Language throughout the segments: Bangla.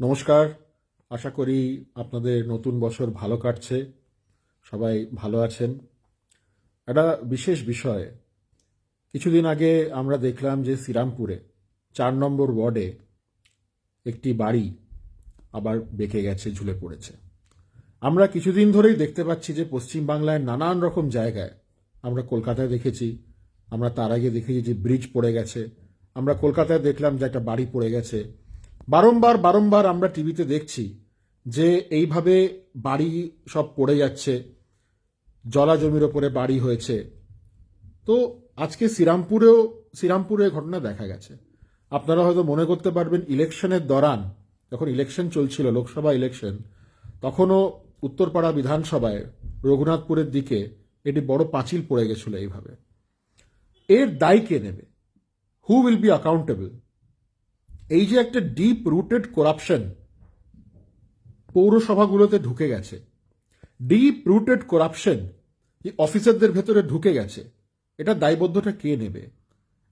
নমস্কার। আশা করি আপনাদের নতুন বছর ভালো কাটছে। সবাই ভালো আছেন। একটা বিশেষ বিষয়, কিছুদিন আগে আমরা দেখলাম যে শ্রীরামপুরে চার নম্বর ওয়ার্ডে একটি বাড়ি আবার বেঁকে গেছে, ঝুলে পড়েছে। আমরা কিছুদিন ধরেই দেখতে পাচ্ছি যে পশ্চিমবাংলায় নানান রকম জায়গায় আমরা কলকাতায় দেখেছি, আমরা তার আগে দেখেছি যে ব্রিজ পড়ে গেছে, আমরা কলকাতায় দেখলাম যে একটা বাড়ি পড়ে গেছে বারংবার বারংবার আমরা টিভিতে দেখছি যে এইভাবে বাড়ি সব পড়ে যাচ্ছে, জলা জমির ওপরে বাড়ি হয়েছে। তো আজকে শ্রীরামপুরেও, শ্রীরামপুরে ঘটনা দেখা গেছে। আপনারা হয়তো মনে করতে পারবেন, ইলেকশনের দরান, যখন ইলেকশন চলছিল, লোকসভা ইলেকশন, তখনও উত্তরপাড়া বিধানসভায়, রঘুনাথপুরের দিকে এটি বড় পাঁচিল পড়ে গেছিল এইভাবে। এর দায় কে নেবে? হু উইল বি অ্যাকাউন্টেবল এই যে একটা ডিপ রুটেড করাপশন পৌরসভাগুলোতে ঢুকে গেছে ডিপ রুটেড করাপশন অফিসারদের ভেতরে ঢুকে গেছে, এটা দায়বদ্ধটা কে নেবে?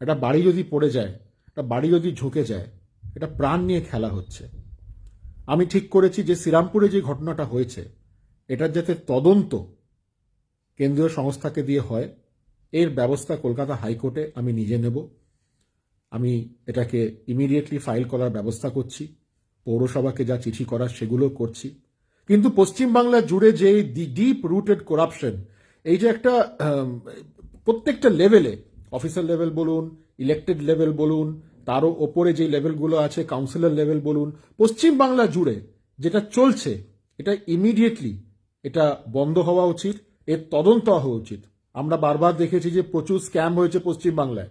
একটা বাড়ি যদি পড়ে যায়, একটা বাড়ি যদি ঝুঁকে যায়, এটা প্রাণ নিয়ে খেলা হচ্ছে। আমি ঠিক করেছি যে শ্রীরামপুরে যে ঘটনাটা হয়েছে, এটার যাতে তদন্ত কেন্দ্রীয় সংস্থাকে দিয়ে হয়, এর ব্যবস্থা কলকাতা হাইকোর্টে আমি নিজে নেব। আমি এটাকে ইমিডিয়েটলি ফাইল করার ব্যবস্থা করছি, পৌরসভাকে যা চিঠি করার সেগুলো করছি। কিন্তু পশ্চিমবাংলা জুড়ে যে ডিপ রুটেড করাপশন এই যে একটা প্রত্যেকটা লেভেলে অফিসার লেভেল বলুন ইলেক্টেড লেভেল বলুন, তারও ওপরে যে লেভেলগুলো আছে কাউন্সিলর লেভেল বলুন, পশ্চিমবাংলা জুড়ে যেটা চলছে, এটা ইমিডিয়েটলি এটা বন্ধ হওয়া উচিত, এর তদন্ত হওয়া উচিত। আমরা বারবার দেখেছি যে প্রচুর স্ক্যাম হয়েছে পশ্চিমবাংলায়।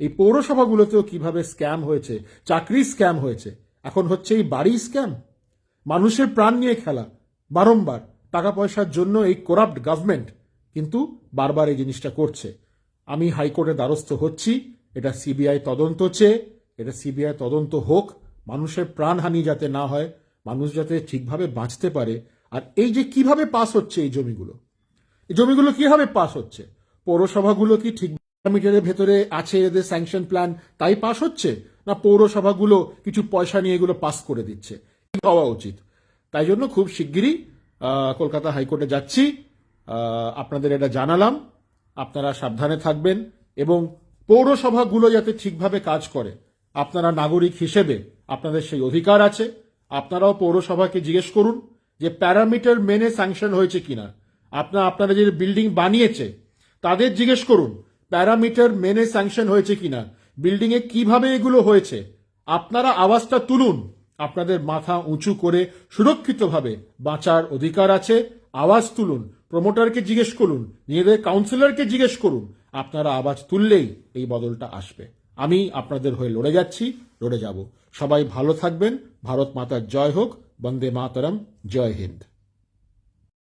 এই পৌরসভাগুলোতেও কীভাবে স্ক্যাম হয়েছে? চাকরি স্ক্যাম হয়েছে। এখন হচ্ছে এই বাড়ি স্ক্যাম। মানুষের প্রাণ নিয়ে খেলা। বারংবার টাকা পয়সার জন্য এই করাপ্ট গভর্নমেন্ট কিন্তু বারবার এই জিনিসটা করছে। আমি হাইকোর্টে দ্বারস্থ হচ্ছি। এটা সিবিআই তদন্ত চেয়ে। এটা সিবিআই তদন্ত হোক। মানুষের প্রাণহানি যাতে না হয়, মানুষ যাতে ঠিকভাবে বাঁচতে পারে। আর এই যে কীভাবে পাস হচ্ছে এই জমিগুলো? এই জমিগুলো কীভাবে পাস হচ্ছে? পৌরসভাগুলো কি ঠিক মিটারের ভেতরে আছে এদের স্যাংশন প্ল্যান তাই পাস হচ্ছে? না পৌরসভাগুলো কিছু পয়সা নিয়ে এগুলো পাস করে দিচ্ছে? হওয়া উচিত। তাই জন্য খুব শিগগিরই কলকাতা হাইকোর্টে যাচ্ছি। আপনাদের এটা জানালাম। আপনারা সাবধানে থাকবেন এবং পৌরসভাগুলো যাতে ঠিকভাবে কাজ করে। আপনারা নাগরিক হিসেবে আপনাদের সেই অধিকার আছে। আপনারাও পৌরসভাকে জিজ্ঞেস করুন যে প্যারামিটার মেনে স্যাংশন হয়েছে কিনা। আপনার, আপনারা যে বিল্ডিং বানিয়েছে, তাদের জিজ্ঞেস করুন। প্যারামিটার মেনে স্যাংশন হয়েছে কিনা বিল্ডিং এ কীভাবে এগুলো হয়েছে, আপনারা আওয়াজটা তুলুন। আপনাদের মাথা উঁচু করে সুরক্ষিতভাবে বাঁচার অধিকার আছে, আওয়াজ তুলুন প্রমোটারকে জিজ্ঞেস করুন, নিজেদের কাউন্সিলরকে জিজ্ঞেস করুন, আপনারা আওয়াজ তুললেই এই বদলটা আসবে। আমি আপনাদের হয়ে লড়ে যাচ্ছি, লড়ে যাব। সবাই ভালো থাকবেন, ভারত মাতার জয় হোক, বন্দে মাতরম, জয় হিন্দ।